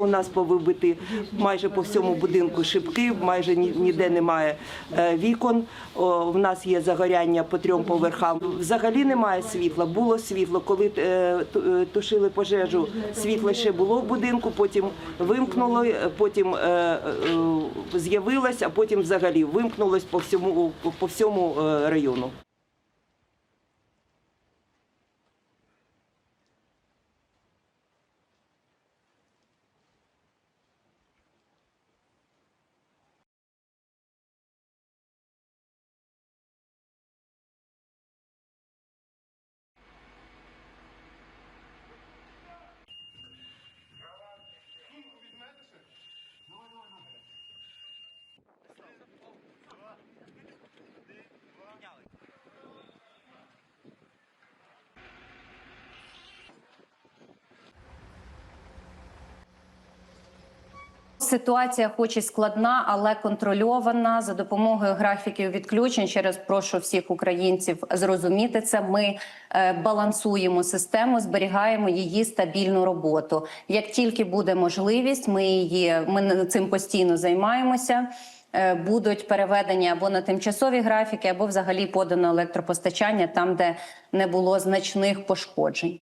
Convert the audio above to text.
У нас повибити майже по всьому будинку шибки, майже ні- ніде немає е, вікон. В нас є загоряння по трьом поверхам. Взагалі немає світла. Було світло. Коли е, е, тушили пожежу, світло ще було в будинку, потім вимкнуло, потім з'явилось, а потім взагалі вимкнулось по всьому по- всьому району. Ситуація, хоч і складна, але контрольована за допомогою графіків відключень. Через прошу всіх українців зрозуміти це. Ми е, балансуємо систему, зберігаємо її стабільну роботу. Як тільки буде можливість, ми її ми цим постійно займаємося. Е, Будуть переведені або на тимчасові графіки, або взагалі подано електропостачання там, де не було значних пошкоджень.